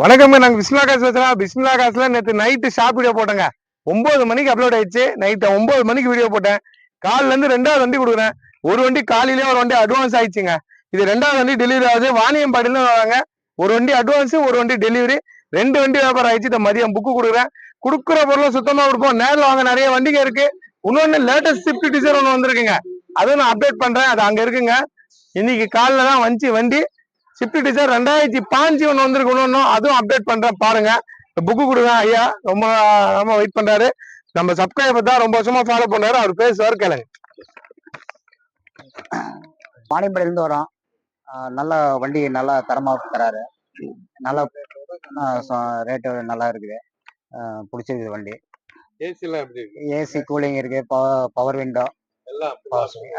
வணக்கம் நாங்க பிஸ்மிலா காசு பேசுறோம் பிஸ்மிலா காசுல நேற்று நைட்டு ஷாப் வீடியோ போட்டேங்க. ஒன்பது மணிக்கு அப்லோட் ஆயிடுச்சு. நைட்டு ஒன்பது மணிக்கு வீடியோ போட்டேன். காலில இருந்து ரெண்டாவது வண்டி கொடுக்குறேன். ஒரு வண்டி காலையிலே ஒரு வண்டி அட்வான்ஸ் ஆயிடுச்சுங்க. இது ரெண்டாவது வண்டி டெலிவரி ஆகுது. வாணியம்பாடியில வராங்க. ஒரு வண்டி அட்வான்ஸ் ஒரு வண்டி டெலிவரி ரெண்டு வண்டி வியாபாரம் ஆயிடுச்சு. இந்த மதியம் புக்கு கொடுக்குறேன். கொடுக்குற பொருளை சுத்தமா கொடுப்போம். நேரில் வாங்க நிறைய வண்டிங்க இருக்கு. இன்னொன்னு லேட்டஸ்ட் ஸ்விஃப்ட் டிசைர் ஒன்று வந்திருக்குங்க. அதுவும் நான் அப்டேட் பண்றேன். அது அங்க இருக்குங்க. இன்னைக்கு காலைல தான் வந்துச்சு வண்டி. ஸ்விஃப்ட் டிசைர் ரெண்டாயிரத்தி பாஞ்சு ஒன்று வந்திருக்கு. அதுவும் அப்டேட் பண்றேன். பாருங்க. புக்கு கொடுங்க ஐயா. ரொம்ப ரொம்ப வெயிட் பண்றாரு. நம்ம சப்ஸ்கிரைபர் தான் ரொம்ப வருஷமா ஃபாலோ பண்றாரு. அவர் பேசுவார் கேளுங்க. மானியம்படியிலேருந்து வரோம் நல்ல வண்டி நல்லா தரமாக தராரு. நல்லா ரேட்டு நல்லா இருக்குது. பிடிச்சிருக்குது வண்டி. ஏசிலாம் எப்படி இருக்கு? ஏசி கூலிங் இருக்கு. பவர் விண்டோ எல்லாம்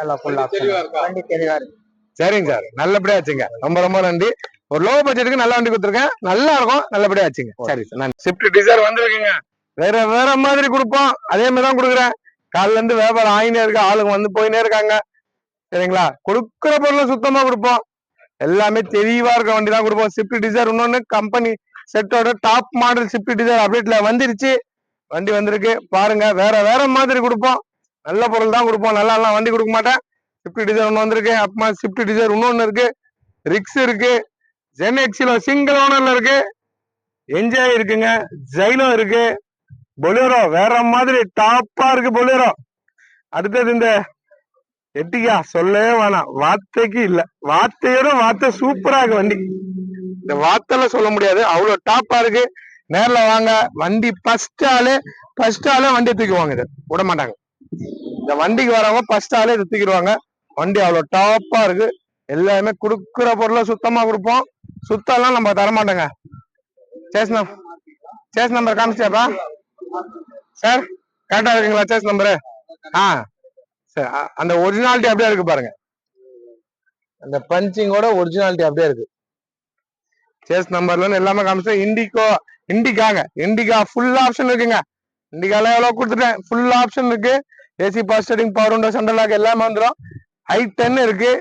எல்லாம் ஃபுல் வண்டி தெளிவா இருக்கா? வண்டி தெளிவா இருக்கு. சரிங்க சார். நல்லபடியா வச்சுங்க ரொம்ப ரொம்ப நன்றி. ஒரு லோ பட்ஜெட்டுக்கு நல்ல வண்டி கொடுத்துருக்கேன். நல்லா இருக்கும். நல்லபடியா வச்சுங்க சரி சார். நன்றி ஸ்விஃப்ட் டிசைர் வந்திருக்குங்க. வேற வேற மாதிரி கொடுப்போம். அதே மாதிரி தான் கொடுக்குறேன். காலைல இருந்து வியாபாரம் ஆயினே இருக்கு. ஆளுங்க வந்து போயினே இருக்காங்க. சரிங்களா? கொடுக்குற பொருளை சுத்தமா கொடுப்போம். எல்லாமே தெளிவா இருக்க வண்டி தான் கொடுப்போம். ஸ்விஃப்ட் டிசைர் இன்னொன்னு கம்பெனி செட்டோட டாப் மாடல் ஸ்விஃப்ட் டிசைர் அப்டேட்ல வந்துருச்சு. வண்டி வந்திருக்கு. பாருங்க. வேற வேற மாதிரி கொடுப்போம். நல்ல பொருள் தான் கொடுப்போம். நல்லா எல்லாம் வண்டி கொடுக்க மாட்டேன். ஸ்விஃப்ட் டிசைர் ஒன்று வந்திருக்கு. அப்புறமா ஸ்விஃப்ட் டிசைர் இன்னொன்று இருக்கு. ரிக்ஸ் இருக்கு. ஜென் எக்ஸிலோ சிங்கிள் ஓனர்ல இருக்கு. என்ஜாய் இருக்குங்க. ஜைலோ இருக்கு. பொலேரோ வேற மாதிரி டாப்பா இருக்கு பொலேரோ அடுத்தது இந்த எட்டிகா சொல்லவே வேணாம். வார்த்தைக்கு இல்ல. வார்த்தையோட வார்த்தை சூப்பரா இருக்கு வண்டி. இந்த வார்த்தைல சொல்ல முடியாது. அவ்வளவு டாப்பா இருக்கு. நேர்ல வாங்க. வண்டி ஃபர்ஸ்ட் ஆளு ஃபர்ஸ்ட் ஆளே வண்டியை தூக்கிவாங்க இதை. விட மாட்டாங்க இந்த வண்டிக்கு வரவங்க ஃபர்ஸ்ட் ஆளே இதை தூக்கிடுவாங்க. வண்டி அவ்வளவு டாப்பா இருக்கு. எல்லாமே குடுக்குற பொருளை சுத்தமா கொடுப்போம். சுத்தம்லாம் நம்ம தர மாட்டோங்க சேஸ் நம் சேஸ் நம்பர் காமிச்சியாப்பா சார் கரெக்டா இருக்குங்களா சேஸ் நம்பரு ஆ சார் அந்த ஒரிஜினாலிட்டி அப்படியே இருக்கு பாருங்க. அந்த பஞ்சிங்கோட ஒரிஜினாலிட்டி அப்படியே இருக்கு. சேஸ் நம்பர்ல எல்லாமே காமிச்சு இண்டிகோ இண்டிகாங்க இண்டிகா ஃபுல் ஆப்ஷன் இருக்குங்க. இண்டிகால எவ்வளவு கொடுத்துட்டேன்? ஃபுல் ஆப்ஷன் இருக்கு. ஏசி பாஸ்டரிங் பவர் விண்டோ சென்ட்ரல் எல்லாமே வந்துடும் ஹை டென் இருக்கு.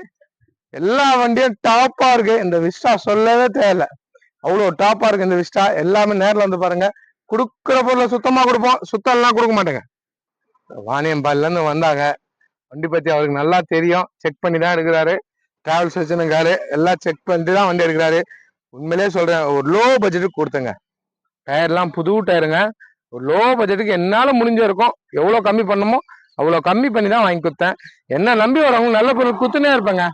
எல்லா வண்டியும் டாப்பா இருக்கு. இந்த விஸ்டா சொல்லவே தேவையில்ல. அவ்வளவு டாப்பா இருக்கு இந்த விஸ்டா எல்லாமே நேரில் வந்து பாருங்க. கொடுக்குற பொருளை சுத்தமா கொடுப்போம். சுத்தம் எல்லாம் கொடுக்க மாட்டேங்க. வாணியம்பால்ல இருந்து வந்தாங்க. வண்டி பத்தி அவருக்கு நல்லா தெரியும். செக் பண்ணி தான் எடுக்கிறாரு. டிராவல்ஸ் வச்சுருக்காரு எல்லாம் செக் பண்ணிட்டு தான் வண்டி எடுக்கிறாரு. உண்மையிலேயே சொல்றேன் ஒரு லோ பட்ஜெட்டுக்கு கொடுத்துங்க. டயர்லாம் புது டயருங்க ஒரு லோ பட்ஜெட்டுக்கு என்னால முடிஞ்ச எவ்வளோ கம்மி பண்ணுமோ அவ்வளோ கம்மி பண்ணி தான் வாங்கி கொடுத்தேன் என்ன நம்பி வரவங்க நல்ல பொருள் குத்துனே இருப்பேங்க.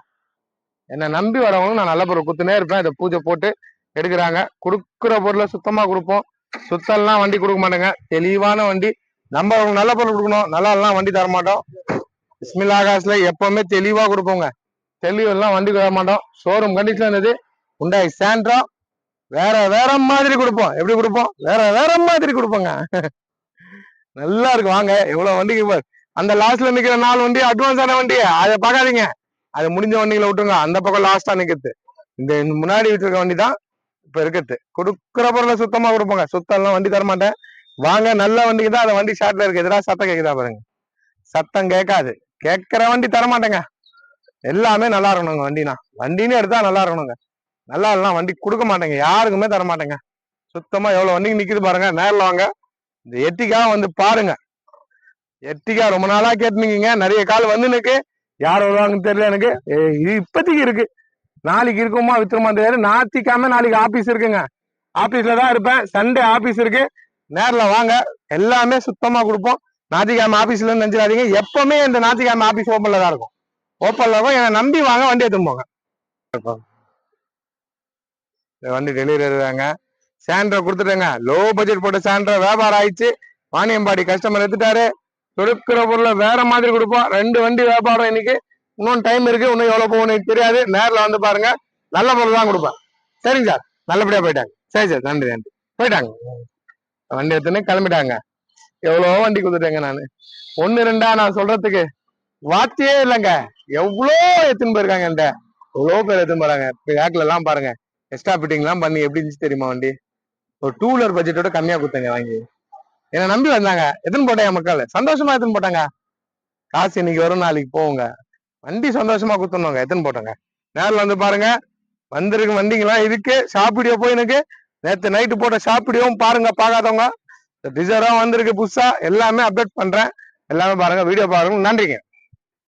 என்ன நம்பி வரவங்க நான் நல்ல பொருள் குத்துனே இருப்பேன். இதை பூஜை போட்டு எடுக்கிறாங்க. கொடுக்குற பொருளை சுத்தமாக கொடுப்போம். சுத்தம்லாம் வண்டி கொடுக்க மாட்டேங்க. தெளிவான வண்டி. நம்ம அவங்களுக்கு நல்ல பொருள் கொடுக்கணும். நல்லா எல்லாம் வண்டி தர மாட்டோம். இஸ்மில் ஆகாஷ்ல எப்பவுமே தெளிவா கொடுப்போங்க. தெளிவெல்லாம் வண்டி தர மாட்டோம். ஷோரூம் கண்டிஷன் இருந்தது உண்டாய் சாண்ட்ரா வேற வேற மாதிரி கொடுப்போம். எப்படி கொடுப்போம்? வேற வேற மாதிரி கொடுப்போங்க. நல்லா இருக்கு. வாங்க. எவ்வளவு வண்டிக்கு அந்த லாஸ்ட்ல நிக்கிற நாலு வண்டி அட்வான்ஸான வண்டி அதை பார்க்காதீங்க. அது முடிஞ்ச வண்டிகளை விட்டுருங்க. அந்த பக்கம் லாஸ்டா நிக்கிறது இந்த முன்னாடி விட்டுருக்க வண்டி தான் இப்ப இருக்கிறது கொடுக்குற பொருளை சுத்தமா கொடுப்போங்க. சுத்தம் எல்லாம் வண்டி தர மாட்டேன் வாங்க நல்ல வண்டிக்கு தான் அந்த வண்டி ஷார்ட்ல இருக்கு. எதிராக சத்தம் கேக்குதா பாருங்க. சத்தம் கேட்காது. கேட்கிற வண்டி தர மாட்டேங்க எல்லாமே நல்லா இருக்கணுங்க வண்டினா. வண்டின்னு எடுத்தா நல்லா இருக்கணுங்க. நல்லா இல்லைனா வண்டி கொடுக்க மாட்டேங்க. யாருக்குமே தர மாட்டேங்க சுத்தமா எவ்வளவு வண்டிக்கு நிக்குது பாருங்க. நேரில் வாங்க. இந்த எட்டிக்காக வந்து பாருங்க. எட்டிக்கா ரொம்ப நாளா கேட்டுனீங்க நிறைய கால் வந்து எனக்கு யார் வருவாங்கன்னு தெரியல எனக்கு. இது இப்போதைக்கு இருக்கு. நாளைக்கு இருக்குமா வித்துருமா தெரியாது. நாத்திக்காம நாளைக்கு ஆபீஸ் இருக்குங்க. ஆபீஸ்ல தான் இருப்பேன். சண்டே ஆபீஸ் இருக்கு. நேர்ல வாங்க. எல்லாமே சுத்தமா கொடுப்போம். ஞாயிற்றுக்கிழமை ஆபீஸ்ல நினைச்சிடாதீங்க. எப்பவுமே இந்த ஞாயிற்றுக்கிழமை ஆபீஸ் ஓப்பன்ல தான் இருக்கும். ஓப்பன்ல இருக்கும். என்னை நம்பி வாங்க வண்டி எடுத்துன்னு போங்க. வண்டி டெலிவரி இருக்காங்க சாண்ட்ரா கொடுத்துட்டேங்க. லோ பட்ஜெட் போட்ட சாண்ட்ரா வியாபாரம் ஆயிடுச்சு. வாணியம்பாடி கஸ்டமர் எடுத்துட்டாரு. கொடுக்குற பொருளை வேற மாதிரி கொடுப்போம் ரெண்டு வண்டி வியாபாரம் இன்னைக்கு. இன்னும் டைம் இருக்கு. இன்னும் எவ்வளவு போகணும்னு எனக்கு தெரியாது. நேரில் வந்து பாருங்க. நல்ல பொருள் தான் கொடுப்பேன். சரிங்க சார். நல்லபடியா போயிட்டாங்க. சரி சார். நன்றி நன்றி. போயிட்டாங்க. வண்டி எடுத்துன்னு கிளம்பிட்டாங்க. எவ்வளோ வண்டி கொடுத்துட்டேங்க நான். ஒன்னு ரெண்டா நான் சொல்றதுக்கு வார்த்தையே இல்லைங்க. எவ்வளோ எடுத்துன்னு போயிருக்காங்க என்கிட்ட. எவ்வளோ பேர் எடுத்துன்னு போறாங்க. பேக்ல எல்லாம் பாருங்க. எக்ஸ்ட்ரா ஃபிட்டிங் எல்லாம் பண்ணி எப்படி இருந்துச்சு தெரியுமா வண்டி? ஒரு டூ வீலர் பட்ஜெட்டோட கம்மியா கொடுத்தேங்க வாங்கி. என்னை நம்பி வந்தாங்க. எத்தனை போட்டாங்க மக்கள்? சந்தோஷமா எத்தனை போட்டாங்க? காசு இன்னைக்கு வரும் நாளைக்கு போவோங்க வண்டி சந்தோஷமா குத்தணுங்க. எத்தனை போட்டாங்க? நேரில் வந்து பாருங்க. வந்திருக்கு வண்டிங்களாம் இருக்கு. சாப்பிடியோ போய் எனக்கு நேற்று நைட்டு போட்ட ஷாப் பாருங்க பார்க்காதவங்க. டிசைரா வந்திருக்கு புதுசா. எல்லாமே அப்டேட் பண்றேன். எல்லாமே பாருங்க வீடியோ பாருங்க. நன்றிங்க.